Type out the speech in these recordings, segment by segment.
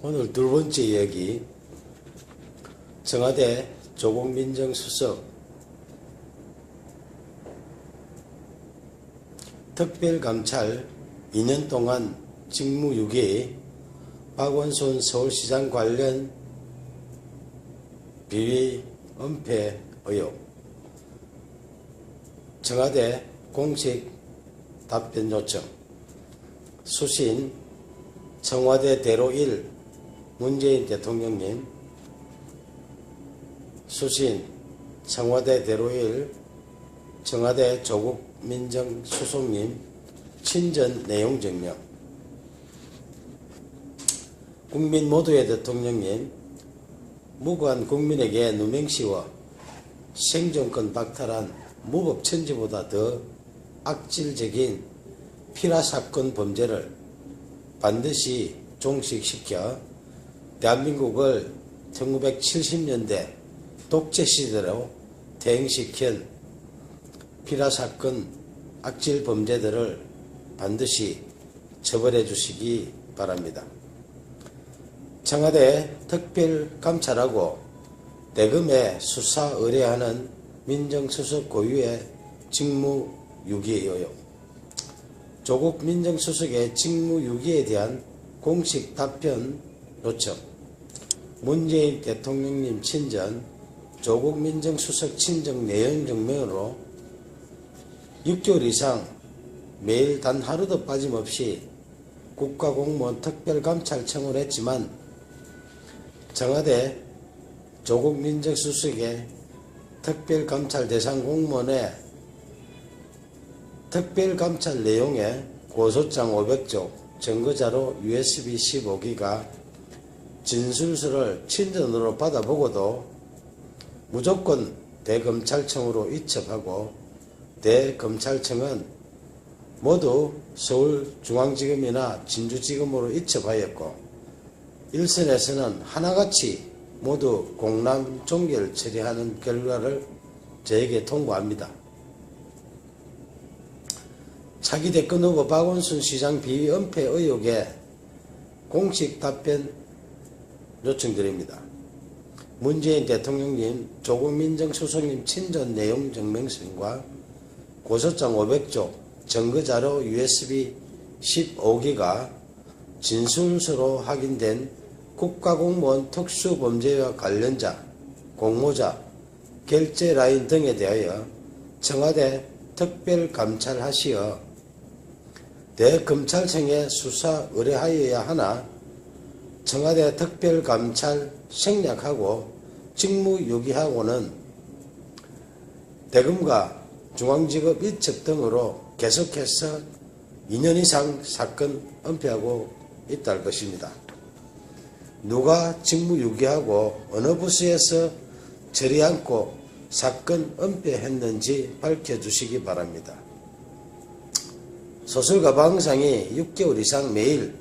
오늘 두 번째 이야기 청와대 조국민정 수석. 특별감찰 2년 동안 직무유기 박원순 서울시장 관련 비리 은폐 의혹. 청와대 공식 답변 요청. 수신 청와대 대로 1 문재인 대통령님 수신 청와대 대로 1 청와대 조국 민정수석님 친전 내용 증명. 국민 모두의 대통령님 무고한 국민에게 누명씌워 생존권 박탈한 무법천지보다 더 악질적인 피라 사건 범죄를 반드시 종식시켜 대한민국을 1970년대 독재 시대로 대행시킨 피라 사건 악질 범죄들을 반드시 처벌해 주시기 바랍니다. 청와대 특별감찰하고 대금에 수사 의뢰하는 민정수석 고유의 직무 유기 의혹 조국 민정수석의 직무 유기에 대한 공식 답변 요청 문재인 대통령님 친전 조국 민정수석 친정 내용 증명으로 6개월 이상 매일 단 하루도 빠짐없이 국가공무원 특별감찰청을 했지만 청와대 조국 민정수석의 특별감찰 대상 공무원의 특별감찰 내용에 고소장 500쪽, 증거자료 USB 15기가 진술서를 친전으로 받아보고도 무조건 대검찰청으로 이첩하고 대검찰청은 모두 서울중앙지검이나 진주지검으로 이첩하였고 일선에서는 하나같이 모두 공남 종결 처리하는 결과를 저에게 통보합니다. 차기 대권 후보 박원순 시장 비위 은폐 의혹에 공식 답변 요청드립니다. 문재인 대통령님, 조국 민정 수석님 친전 내용 증명서과 고소장 500쪽, 증거자료 USB 15기가 진술서로 확인된 국가공무원 특수범죄와 관련자, 공모자, 결제 라인 등에 대하여 청와대 특별감찰하시어 대검찰청에 수사 의뢰하여야 하나 청와대 특별감찰 생략하고 직무유기하고는 대검과 중앙지검 이첩 등으로 계속해서 2년 이상 사건 은폐하고 있다는 것입니다. 누가 직무유기하고 어느 부서에서 저리 않고 사건 은폐했는지 밝혀주시기 바랍니다. 소설가 방상이 6개월 이상 매일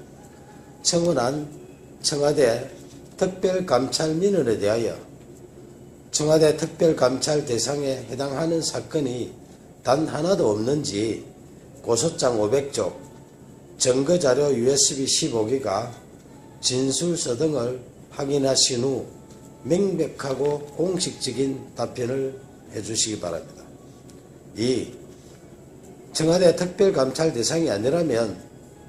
청원한 청와대 특별감찰 민원에 대하여 청와대 특별감찰 대상에 해당하는 사건이 단 하나도 없는지 고소장 500쪽, 증거자료 USB 15기가 진술서 등을 확인하신 후 명백하고 공식적인 답변을 해주시기 바랍니다. 2. 청와대 특별감찰 대상이 아니라면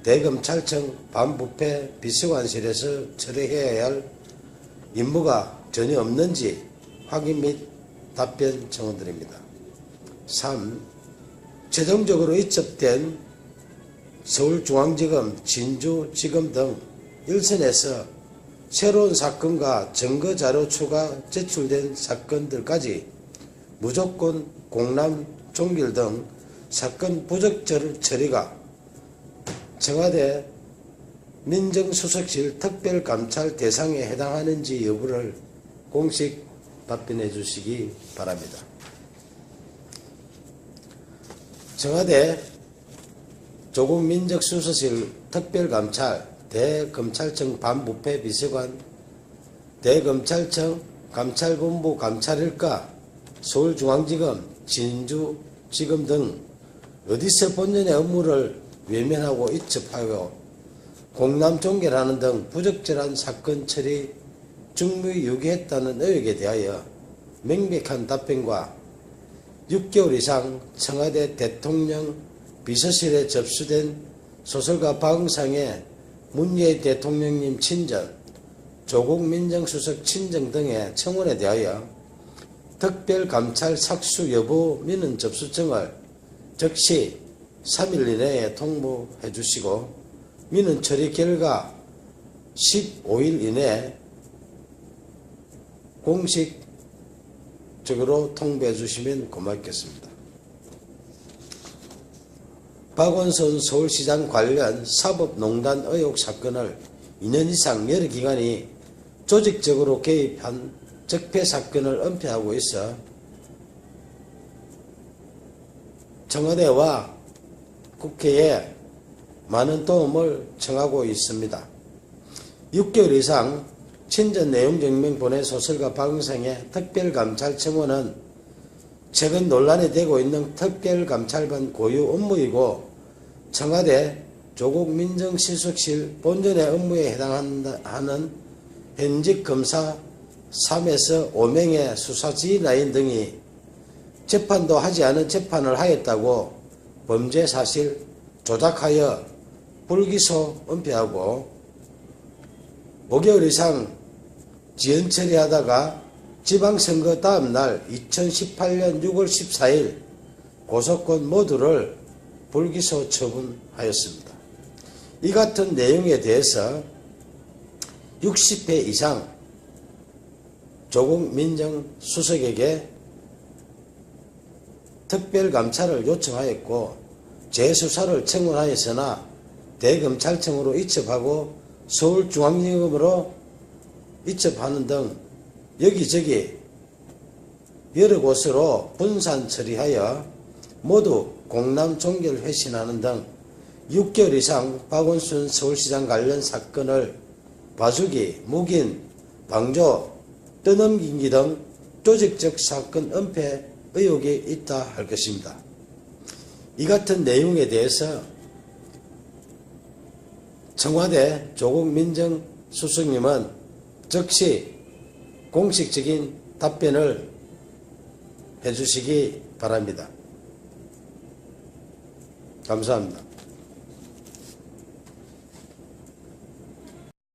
대검찰청 반부패 비서관실에서 처리해야 할 임무가 전혀 없는지 확인 및 답변 청원드립니다. 3. 최종적으로 이첩된 서울중앙지검, 진주지검 등 일선에서 새로운 사건과 증거자료 추가 제출된 사건들까지 무조건 공남 종결 등 사건 부적절 처리가 청와대 민정수석실 특별감찰 대상에 해당하는지 여부를 공식 답변해 주시기 바랍니다. 청와대 조국 민정수석실 특별감찰 대검찰청 반부패 비서관 대검찰청 감찰본부 감찰일가 서울중앙지검 진주지검 등 어디서 본연의 업무를 외면하고 이첩하고 공남 종결하는 등 부적절한 사건 처리 중무에 유기했다는 의혹에 대하여 명백한 답변과 6개월 이상 청와대 대통령 비서실에 접수된 소설가 박응상의 문재인 대통령님 친정, 조국 민정수석 친정 등의 청원에 대하여 특별감찰 착수 여부 민원 접수증을 즉시 3일 이내에 통보해 주시고 민원 처리 결과 15일 이내에 공식적으로 통보해 주시면 고맙겠습니다. 박원순 서울시장 관련 사법농단 의혹 사건을 2년 이상 여러 기관이 조직적으로 개입한 적폐 사건을 은폐하고 있어 청와대와 국회에 많은 도움을 청하고 있습니다. 6개월 이상 친전 내용 증명 보내 소설가 박응상의 특별감찰 청원은 최근 논란이 되고 있는 특별감찰반 고유 업무이고 청와대 조국 민정수석실 본전의 업무에 해당하는 현직 검사 3에서 5명의 수사지휘라인 등이 재판도 하지 않은 재판을 하였다고 범죄 사실 조작하여 불기소 은폐하고 5개월 이상 지연 처리하다가 지방선거 다음 날 2018년 6월 14일 고소권 모두를 불기소 처분하였습니다. 이 같은 내용에 대해서 60회 이상 조국 민정수석에게 특별 감찰을 요청하였고 재수사를 청원하였으나 대검찰청으로 이첩하고 서울중앙지검으로 이첩하는 등 여기저기 여러 곳으로 분산 처리하여 모두 공남 종결 회신하는 등 6개월 이상 박원순 서울시장 관련 사건을 봐주기, 묵인, 방조, 떠넘기기 등 조직적 사건 은폐 의혹이 있다 할 것입니다. 이 같은 내용에 대해서 청와대 조국 민정수석님은 즉시 공식적인 답변을 해주시기 바랍니다. 감사합니다.